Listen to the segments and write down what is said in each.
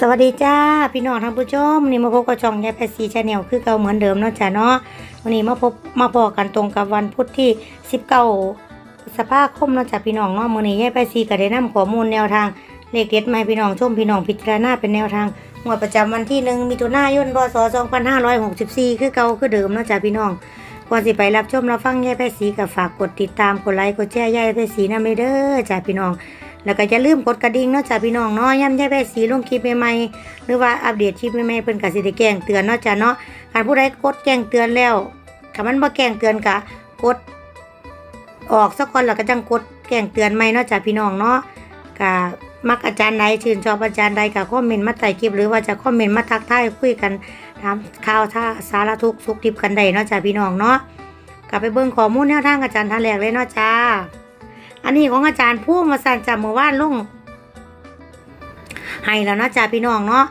สวัสดีจ้าพี่น้องท่านผู้ชมนี่มาพบกับช่องยายแพซีชาแนลคือเก่าเหมือนเดิมเนาะจ้าเนาะวันนี้มาพบมาพอกันตรงกับวันพุธที่19พฤษภาคมเนาะจ้าพี่น้องเนาะมื้อนี้ยายแพซีก็ได้นำข้อมูลแนวทางเลขเด็ดมาให้พี่น้องชมพี่น้องพิจารณาเป็นแนวทางงวดประจำวันที่1มิถุนายนพศ2564 คือเก่าคือเดิมเนาะจ้าพี่น้องก่อนสิไปรับชมรับฟังยายแพซีก็ฝากกดติดตามกดไลค์กดแชร์ยายแพซีนำเลยเด้อจ้าพี่น้อง แล้วก็อย่าลืมกดกระดิ่งเนาะจ้าพี่น้องเนาะย่ำยาแพทย์สีลงคลิปใหม่ๆหรือว่าอัปเดตคลิปใหม่ๆเพิ่นก็สิได้แจ้งเตือนเนาะจ้าเนาะการผู้ใดกดแจ้งเตือนแล้วถ้ามันบ่แจ้งเตือนก็กด ออกสักคนแล้วก็จังกดแจ้งเตือนใหม่เนาะจ้าพี่น้องเนาะก็มักอาจารย์ใดชื่นชอบอาจารย์ใดก็คอมเมนต์มาใต้คลิป หรือว่าจะคอมเมนต์มาทักทายคุยกันถามข่าวท่าสารทุกข์สุขดิบกันได้เนาะจ้าพี่น้องเนาะกลับไปเบิ่งข้อมูลแนวทางอาจารย์ท่านแรกเลยเนาะจ้า อันนี้ของอาจารย์ผู้มาสั่นจากเมื่อวานลงให้แล้วเนาะจ้าพี่น้องเนาะ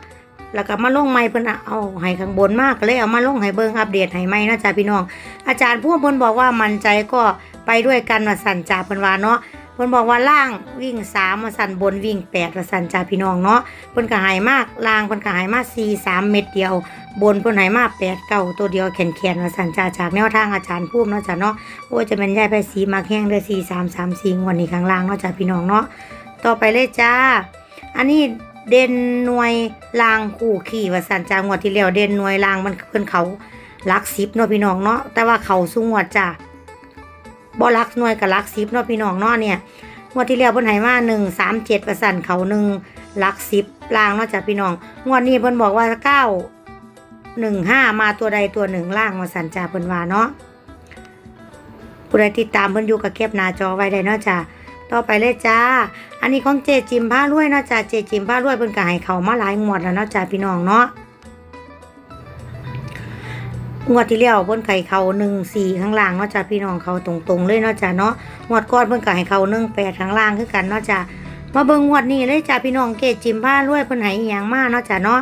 แล้วก็มาลงใหม่เพิ่นเอาให้ข้างบนมากเลยเอามาลงให้เบิ่งอัปเดตให้ใหม่เนาะจ้าพี่น้อง อาจารย์ผู้เพิ่นบอกว่ามั่นใจก็ไปด้วยกันว่าสั่นจ่าเพิ่นว่าเนาะเพิ่นบอกว่าล่างวิ่งสามมาสั่นบนวิ่งแปดว่าสั่นจ่าพี่น้องเนาะเพิ่นก็หายมากล่างเพิ่นก็หายมากสี่สามเม็ดเดียว บนเพิ่นใหายมาแปดเก้าตัวเดียวแขนๆว่าสั่นจ่าจากแนวทางอาจารย์ผู้เนาะจ้าเนาะโอ้จะเป็นยายไปสีมาแห้งเลยสี่สามสามสี่งวันนี้ข้างล่างเนาะจ้าพี่น้องเนาะต่อไปเลยจ้า อันนี้เด่นหน่วยลางคู่ขี่ว่าสันจ่างวดที่แล้วเด่นหน่วยลางมันเพิ่นเขาลักซิบเนาะพี่น้องเนาะแต่ว่าเขาสูงวดจ้าบ่ลักหน่วยกับลักซิบเนาะพี่น้องเนาะเนี่ยงวดที่แล้วเพิ่นให้มาหนึ่งสามเจ็ดว่าสันเขาหนึ่งลักซิบลางเนาะจ้าพี่น้องงวดนี้เพิ่นบอกว่าเก้า หนึ่งห้ามาตัวใดตัวหนึ่งล่างว่าสันจ้าเพิ่นว่าเนาะผู้ใดติดตามเพิ่นอยู่กับแคปหน้าจอไว้ได้เนาะจ้าต่อไปเลยจ้า อันนี้ของเจจิมผ้ารวยเนาะจ้าเจจิมผ้ารวยเพิ่นก็ให้เขามาหลายงวดแล้วเนาะจ้าพี่น้องเนาะงวดที่แล้วเพิ่นไข่เขาหนึ่งสี่ข้างล่างเนาะจ้าพี่น้องเขาตรงๆเลยเนาะจ้าเนาะงวดก่อนเพิ่นก็ให้เขาหนึ่งแปดข้างล่างคือกันเนาะจ้ามาเบิ่งงวดนี้เลยจ้าพี่น้องเจจิมผ้ารวยเพิ่นให้อีหยังมาเนาะจ้าเนาะ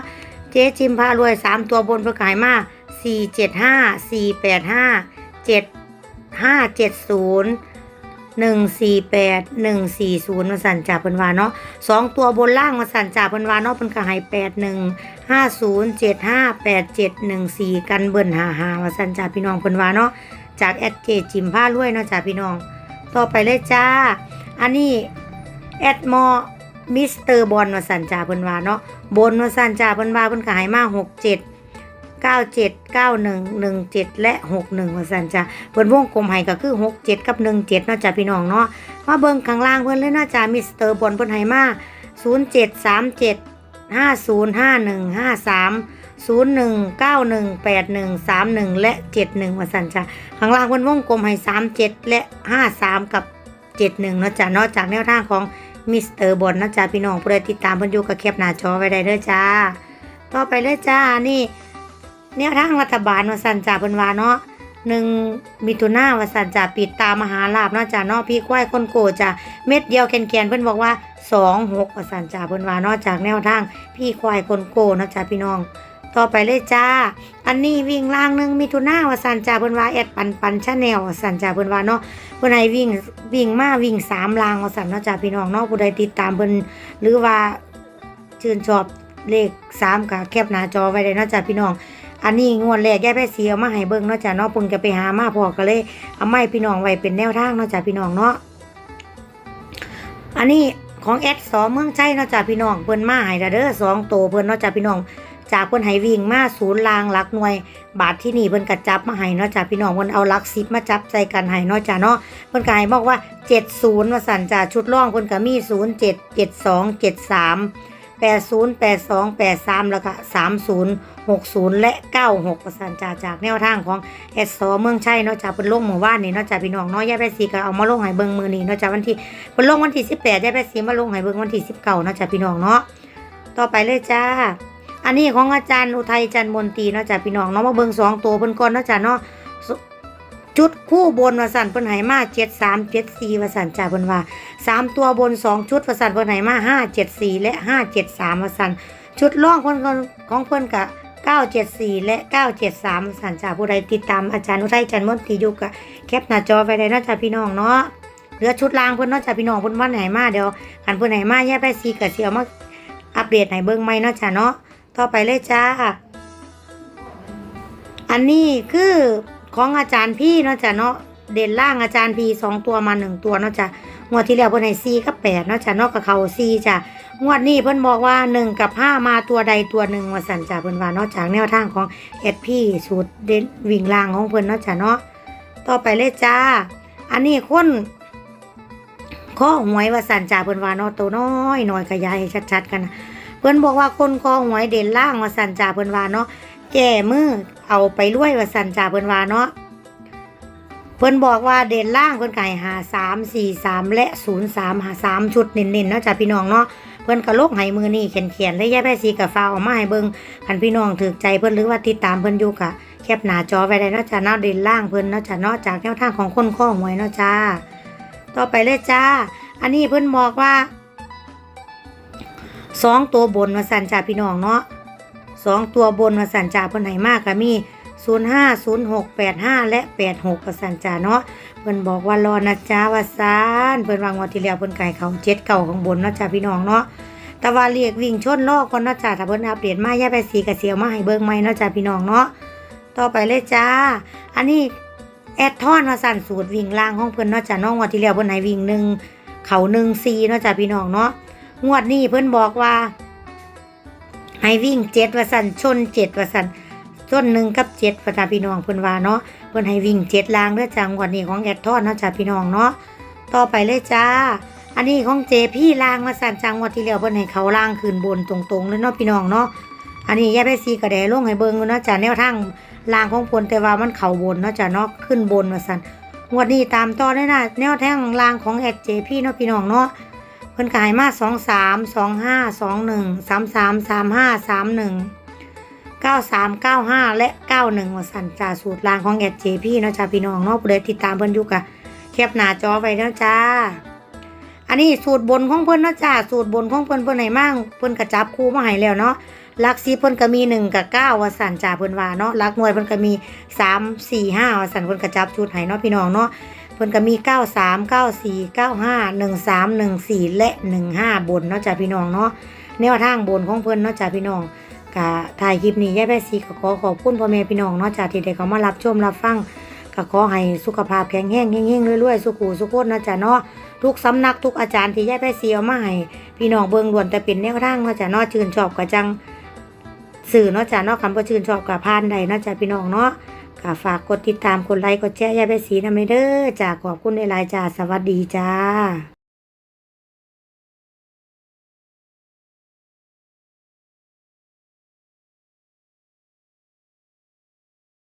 เจจิมผ้ารวยสามตัวบนเพิ่นก็ให้มาสี่เจ็ดห้าสี่แปดห้าเจ็ดห้าเจ็ดศูนย์หนึ่งสี่แปดหนึ่งสี่ศูนย์มาสั่นจ่าเพิ่นว่าเนาะสองตัวบนล่างมาสั่นจ่าเพิ่นว่าเนาะเพิ่นก็ให้แปดหนึ่งห้าศูนย์เจ็ดห้าแปดเจ็ดหนึ่งสี่กันเบิ่นหาหามาสั่นจ่าพี่น้องเพิ่นว่าเนาะจากแอดเจจิมผ้ารวยเนาะจ่าพี่น้อง ต่อไปเลยจ้า อันนี้แอดมอ มิสเตอร์บอลมาสันจ่าเพิ่นว่าเนาะบนมาสันจ่าเพิ่นว่าเพิ่นก็ให้มาหกเจ็ดเก้าเจ็ดเก้าหนึ่งหนึ่งเจ็ดและหกหนึ่งว่าสันจ้ะเพิ่นวงกลมให้ก็คือหกเจ็ดกับหนึ่งเจ็ดเนาะจ้ะพี่น้องเนาะมาเบิ่งข้างล่างเพิ่นเลยเนาะจ้ะมิสเตอร์บอลเพิ่นให้มาศูนย์เจ็ดสามเจ็ดห้าศูนย์ห้าหนึ่งห้าสามศูนย์หนึ่งเก้าหนึ่งแปดหนึ่งสามหนึ่งและเจ็ดหนึ่งว่าสันจ้ะข้างล่างเพิ่นวงกลมให้สามเจ็ดและห้าสามกับเจ็ดหนึ่งเนาะจ้ะเนาะจากแนวทางของ มิสเตอร์บอลนะจ้ะพี่น้องผู้ใดติดตามเพิ่นอยู่กับแคปหน้าจอไว้ได้เด้อจ้า ต่อไปเลยจ้านี่แนวทางรัฐบาลวสันจ่าเพิ่นว่าเนาะหนึ่งมิถุนาวสันจ่าปิดตามหาลาบเนาะจ่าเนาะพี่ควายคนโกจ่าเม็ดเดียวแกนๆเพิ่นบอกว่าสองหกวสันจ่าเพิ่นว่าเนาะจากแนวทางพี่ควายคนโกเนาะจ่าพี่น้อง ต่อไปเลยจ้า อันนี้วิ่งล่างหนึ่งมิถุนาวสันจ่าเพิ่นว่าแอดปันปันชาแนลสันจ่าเพิ่นว่าเนาะเพิ่นให้วิ่งวิ่งมาวิ่งสามลางวสันเนาะจ่าพี่น้องเนาะผู้ใดติดตามเพิ่นหรือว่าชื่นชอบเลขสามกับแคปหน้าจอไว้เลยเนาะจ่าพี่น้องอันนี้งวดแรกแยายแพทย์สีเอามาให้เบิ่งเนาะจ้ะเนาะเพิ่งจะไปหามาพอก็เลยเอาไม้พี่น้องไว้เป็นแนวทางเนาะจ้ะพี่น้องเนาะอันนี้ของแอดสอเมืองชัยเนาะจ้ะพี่น้องเพิ่นมาให้ละเด้อสองโตวเพิ่นเนาะจ้ะพี่น้อง จากเพิ่นให้วิ่งมาศูนย์ลางหลักหน่วย บาทที่นี่เพิ่นก็จับมาให้เนาะจ้ะพี่น้องเพิ่นเอาหลักสิบมาจับใส่กันให้เนาะจ้ะเนาะเพิ่นก็ให้บอกว่า70ว่าสั่นจ้ะชุดร่องเพิ่นก็มี07 72 73 80 82 83แล้วก็30 60และ96ประสานจาจากแนวทางของเอสโซเมืองชัยเนาะจากเป็นลงหมู่บ้านนี่เนาะจากพี่น้องเนาะยายแปดสีก็เอามาลงให้เบิงมือนี้เนาะจากวันที่เป็นลงวันที่18ยายแปดสีมาลงให้เบิงวันที่19เนาะจากพี่น้องเนาะต่อไปเลยจ้า อันนี้ของอาจารย์อุทัยจันมนตีเนาะจากพี่น้องเนาะมาเบิ่งสองตัวเพิ่นก่อนเนาะจากเนาะจุดคู่บนวสันเพิ่นให้มา73 74วสันจ้าเพิ่นว่าสามตัวบนสองชุดวสันเพิ่นให้มา574และ573วสันชุดล่องเพิ่นของเพิ่นกะ974และ973สันจ่าผู้ใดติดตามอาจารย์อุทัยจันมนตีอยู่กับแคปหน้าจอไว้ได้เนาะจ้าพี่น้องเนาะเหลือชุดรางเพิ่นเนาะจ้าพี่น้องเพิ่นวันไหนมาเดี๋ยวคันเพิ่นไหนมาแย่ไปซีกับเสียวมาอัปเดตให้เบิ่งใหม่เนาะจ้ะเนาะ ต่อไปเลยจ้า อันนี้คือของอาจารย์พี่เนาะจ้ะเนาะเด่นล่างอาจารย์พี่สองตัวมาหนึ่งตัวเนาะจ้ะงวดที่แล้วเพิ่นให้สี่กับแปดเนาะจ้ะเนาะกับเขาสี่จ้ะงวดนี้เพิ่นบอกว่าหนึ่งกับห้ามาตัวใดตัวหนึ่งว่าสั่นจ้ะเพิ่นว่าเนาะจากแนวทางของเอดพี่สูตรเด่นวิ่งล่างของเพิ่นเนาะจ้ะเนาะต่อไปเลยจ้า อันนี้คนข้อหวยว่าสั่นจ้ะเพิ่นว่าเนาะตัวน้อยน้อยขยายให้ชัดๆกันนะ พิ่นบอกว่าคนข้อหวยเด่นล่างว่าสันจ้ะเพิ่นว่าเนาะแก่มือเอาไปรวยว่าสันจ่าเพิ่นว่าเนาะเพิ่นบอกว่าเด่นล่างเพิ่นไก่หาสามสี่สามและศูนย์สามหาสามชุดเน้นๆเนาะจ้าพี่น้องเนาะเพิ่นกระโลกให้มือนี่เขียนเขียนๆและแย่แพสีกับฟ้าออกมาให้เบิ่งคันพี่น้องถือใจเพิ่นหรือว่าติดตามเพิ่นอยู่กะแคปหนาจอไว้ได้เนาะจ้าเนาะเด่นล่างเพิ่นเนาะจ้าเนาะจากแนวทางของคนข้อหวยเนาะจ้าต่อไปเลยจ้า อันนี้เพิ่นบอกว่า สองตัวบนว่าสันจ้าพี่น้องเนาะสองตัวบนมาสันจ่าเพิ่นให้มากก็มี0 5 0 6 8 5 และ 86ประสันจ่าเนาะเพิ่นบอกว่ารอนะจ้าวาซานเพิ่นวางวันที่แล้วเพิ่นไก่เขาเจ็ดเก่าข้างบนเนาะจ้าพี่น้องเนาะแต่ว่าเรียกวิ่งชนลอกก่อนเนาะจ้าถ้าเพิ่นอัปเดตมาอย่าไปสีกระเสียวมาให้เบิ่งใหม่เนาะจ้าพี่น้องเนาะต่อไปเลยจ้า อันนี้แอดทอนมาสั่นสูตรวิ่งล่างของเพิ่นเนาะจ้าน้องวันที่แล้วเพิ่นให้วิ่งหนึ่งเขาหนึ่งซีเนาะจ้าพี่น้องเนาะ งวดนี้เพิ่นบอกว่า ให้วิ่งเจ็ดว่าสันชนเจ็ดว่าสันชนหนึ่งกับเจ็ดประจาพี่น้องเพิ่นว่าเนาะเพิ่นให้วิ่งเจ็ดลางเด้อจังวดนี้ของแอดทอนเนาะจ้าพี่น้องเนาะต่อไปเลยจ้า อันนี้ของเจพี่ลางมาสันจังวดที่แล้วเพิ่นให้เขาลางขึ้นบนตรงๆเลยเนาะพี่น้องเนาะอันนี้แย่ไปซีกระแดลงให้เบิ่งเนาะจ้าแนวทางลางของเพิ่นแต่ว่ามันเข่าบนเนาะจ้าเนาะขึ้นบนว่าสันงวดนี้ตามต่อได้นะแนวทางลางของแอดเจพี่เนาะพี่น้องเนาะ เพิ่นขายมาสองสามสองห้าสองหนึ่งสามสามสามห้าสามหนึ่งเก้าสามเก้าห้าและเก้าหนึ่งว่าสันจ่าสูตรลางของแอดเจพี่เนาะจ้าพี่น้องเนาะผู้ใดติดตามเพิ่นอยู่กะแคปหน้าจอไว้เนาะจ้า อันนี้สูตรบนของเพิ่นเนาะจ้าสูตรบนของเพิ่นเพิ่นให้มั่งเพิ่นกระจับคู่มาให้แล้วเนาะลักสีเพิ่นก็มีหนึ่งกับเก้าว่าสันจ่าเพิ่นว่าเนาะลักหน่วยเพิ่นก็มีสามสี่ห้าว่าสันเพิ่นกระจับชุดให้เนาะพี่น้องเนาะ เพิ่นก็มี 93 94 95 13 14 และ 15 บนเนาะจ้ะพี่น้องเนาะแนวทางบนของเพิ่นเนาะจ้ะพี่น้องกะถ่ายคลิปนี้ยายแพ้สีก็ขอขอบคุณพ่อแม่พี่น้องเนาะจ้ะที่ได้เข้ามารับชมรับฟังก็ขอให้สุขภาพแข็งแรงเฮงๆรวยๆสุขุสุขคนเนาะจ้ะเนาะทุกสำนักทุกอาจารย์ที่ยายแพ้สีเอามาให้พี่น้องเบิ่งล้วนแต่เป็นแนวทางเนาะจ้ะเนาะชื่นชอบก็จังสื่อเนาะจ้ะเนาะคำว่าชื่นชอบกับพานใดเนาะจ้ะพี่น้องเนาะ ค่ะฝากกดติดตามกดไลค์กดแชร์ยายไปสีนะไม่เด้อจ้าขอบคุณในไลน์จ้าสวัสดีจ้า